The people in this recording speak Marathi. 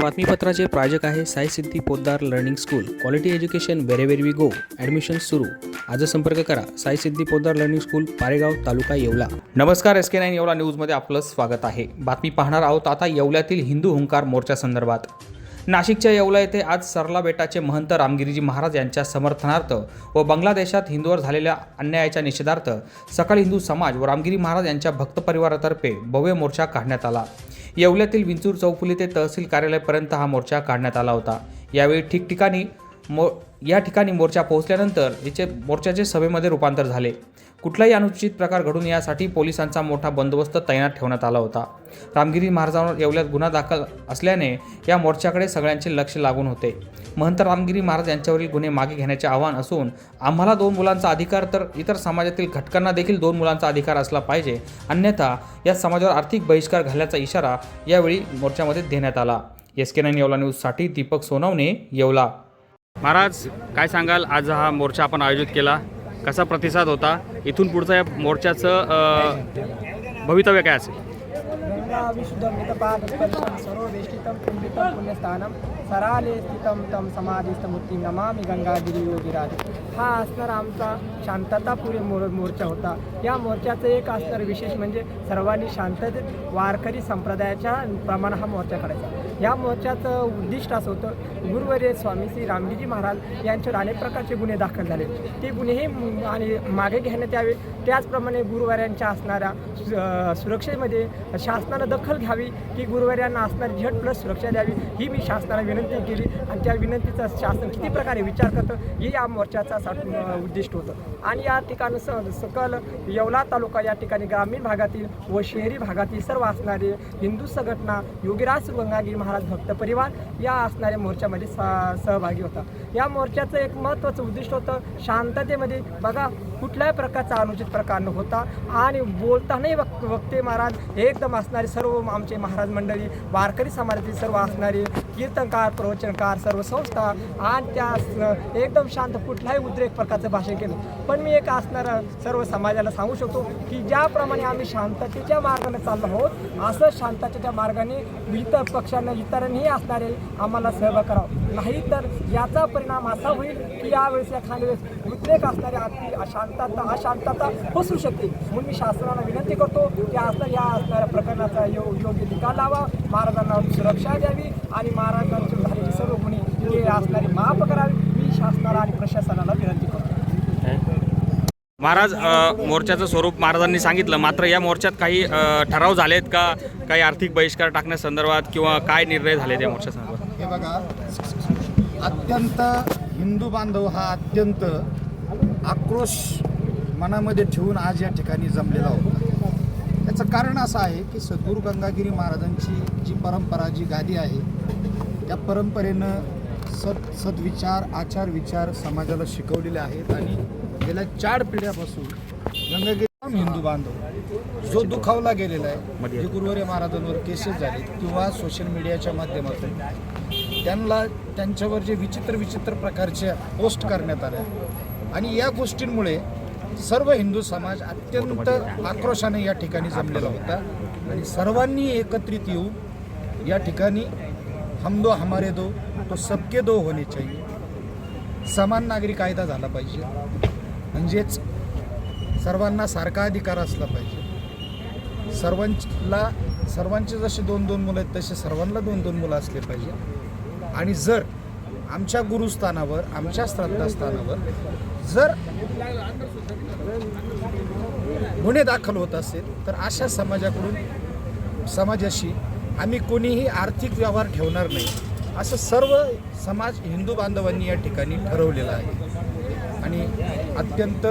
बातमीपत्राचे प्रायोजक आहे Sai Siddhi Poddar learning school. Quality education wherever we go admission सुरू. आज संपर्क करा. Sai Siddhi Poddar learning school Paregaon taluka Yeola. नमस्कार एस के नाईन येवला न्यूजमध्ये आपलं स्वागत आहे. बातमी पाहणार आहोत आता येवल्यातील हिंदू हुंकार मोर्चा संदर्भात. नाशिकच्या येवला येथे आज सरला बेटाचे महंत रामगिरीजी महाराज यांच्या समर्थनार्थ व बांगलादेशात हिंदूवर झालेल्या अन्यायाच्या निषेधार्थ सकाळ हिंदू समाज व रामगिरी महाराज यांच्या भक्त परिवारातर्फे भव्य मोर्चा काढण्यात आला. येवल्यातील विंचूर चौफुली ते तहसील कार्यालयापर्यंत हा मोर्चा काढण्यात आला होता. यावेळी ठिकठिकाणी मो या ठिकाणी मोर्चा पोहोचल्यानंतर याचे मोर्चाचे सभेमध्ये रूपांतर झाले. कुठलाही अनुचित प्रकार घडून यासाठी पोलिसांचा मोठा बंदोबस्त तैनात ठेवण्यात आला होता. रामगिरी महाराजांवर येवल्यात गुन्हा दाखल असल्याने या मोर्चाकडे सगळ्यांचे लक्ष लागून होते. महंत रामगिरी महाराज यांच्यावरील गुन्हे मागे घेण्याचे आव्हान असून आम्हाला दोन मुलांचा अधिकार तर इतर समाजातील घटकांना देखील दोन मुलांचा अधिकार असला पाहिजे. अन्यथा या समाजावर आर्थिक बहिष्कार घालण्याचा इशारा यावेळी मोर्चामध्ये देण्यात आला. एस के नाईन येवला न्यूजसाठी दीपक सोनवणे येवला. महाराज काय सांगाल? आज हा मोर्चा आपण आयोजित केला. कसा प्रतिसाद होता? इथून पुढचं या मोर्चाचं भवितव्य काय असेल? गंगा विशुद्धमितपादस्पर्शं सर्ववेष्टितं कुम्भितं पुण्यस्थानं सराले स्थितं तं समाधिस्थमूर्ती नमामी गंगागिरी योगिराज हा असणारा आमचा शांततापुरी मोर मोर्चा होता. या मोर्चाचं एक असणारं विशेष म्हणजे सर्वांनी शांततेत वारकरी संप्रदायाच्या प्रमाण हा मोर्चा काढायचा. या मोर्चाचं उद्दिष्ट असं होतं गुरुवर्य स्वामी श्री रामजीजी महाराज यांच्यावर अनेक प्रकारचे गुन्हे दाखल झाले. ते गुन्हेही आणि मागे घेण्यात यावे. त्याचप्रमाणे गुरुवाऱ्यांच्या असणाऱ्या सु- सुरक्षेमध्ये शासनानं दखल घ्यावी की गुरुवाऱ्यांना असणारी झट प्लस सुरक्षा द्यावी ही मी शासनाला विनंती केली. आणि त्या विनंतीचा शासन किती प्रकारे विचार करतं हे या मोर्चाचा सा- उद्दिष्ट होतं. आणि या ठिकाणी स सकल येवला तालुका या ठिकाणी ग्रामीण भागातील व शहरी भागातील सर्व असणारे हिंदू संघटना योगीराज गंगागिरी महाराज भक्त परिवार या असणाऱ्या मोर्चामध्ये स- सहभागी होता. या मोर्चाचं एक महत्त्वाचं उद्दिष्ट होतं शांततेमध्ये. बघा कुठल्याही प्रकारचा अनुचित प्रकार न होता आणि बोलतानाही वक वक्ते महाराज एकदम असणारे सर्व आमचे महाराज मंडळी वारकरी समाजातील सर्व असणारे कीर्तनकार प्रवचनकार सर्व संस्था आणि त्या एकदम शांत कुठल्याही उद्रेक प्रकारचं भाषण केलं. पण मी एक असणारं सर्व समाजाला सांगू शकतो की ज्याप्रमाणे आम्ही शांततेच्या मार्गाने चाललो आहोत असं शांततेच्या मार्गाने इतर पक्षांना इतरांनीही असणारे आम्हाला सहभाग करावं. नाही तर याचा परिणाम असा होईल की यावेळेस एखाद्या वेळेस उद्रेक असणारे अति अशांतता अशांतता बसू शकते. म्हणून मी शासनाला विनंती करतो की आता या असणाऱ्या प्रकरणाचा यो योग्य निकाल लावा. महाराजांना सुरक्षा द्यावी आणि महाराजांची झालेली सर्व गुन्हे हे असणारी माफ करावी मी शासनाला आणि प्रशासनाला विनंती करतो. महाराज मोर्चाचं स्वरूप महाराजांनी सांगितलं. मात्र या मोर्चात काही ठराव झालेत का? काही आर्थिक बहिष्कार टाकण्यासंदर्भात किंवा काय निर्णय झाले त्या मोर्चा हे बघा. अत्यंत हिंदू बांधव हा अत्यंत आक्रोश मनामध्ये ठेवून आज या ठिकाणी जमलेला होता. त्याचं कारण असं आहे की सद्गुरू गंगागिरी महाराजांची जी परंपरा जी गादी आहे त्या परंपरेनं सद सद्विचार आचार विचार समाजाला शिकवलेले आहेत आणि गेल्या चार पिढ्यापासून गंगागिरी हिंदू बांधव. जो दुखावला गेलेला आहे जे गुरुवारी महाराजांवर केसेस झाले किंवा सोशल मीडियाच्या माध्यमातून त्यांना त्यांच्यावर जे विचित्र विचित्र प्रकारच्या पोस्ट करण्यात आल्या. आणि या गोष्टींमुळे सर्व हिंदू समाज अत्यंत आक्रोशाने या ठिकाणी जमलेला होता. आणि सर्वांनी एकत्रित येऊन या ठिकाणी हम दो हमारे दो तो सबके दो होणे चाहिए. समान नागरी कायदा झाला पाहिजे. म्हणजेच सर्वांना सारखा अधिकार असला पाहिजे. सर्वांला सर्वांचे जसे दोन दोन मुलं आहेत तसे सर्वांना दोन दोन मुलं असले पाहिजे. आणि जर आमच्या गुरुस्थानावर आमच्या श्रद्धास्थानावर जर गुन्हे दाखल होत असेल तर अशा समाजाकडून समाजाशी आम्ही कोणीही आर्थिक व्यवहार ठेवणार नाही. असं सर्व समाज हिंदू बांधवांनी या ठिकाणी ठरवलेलं आहे. आणि अत्यंत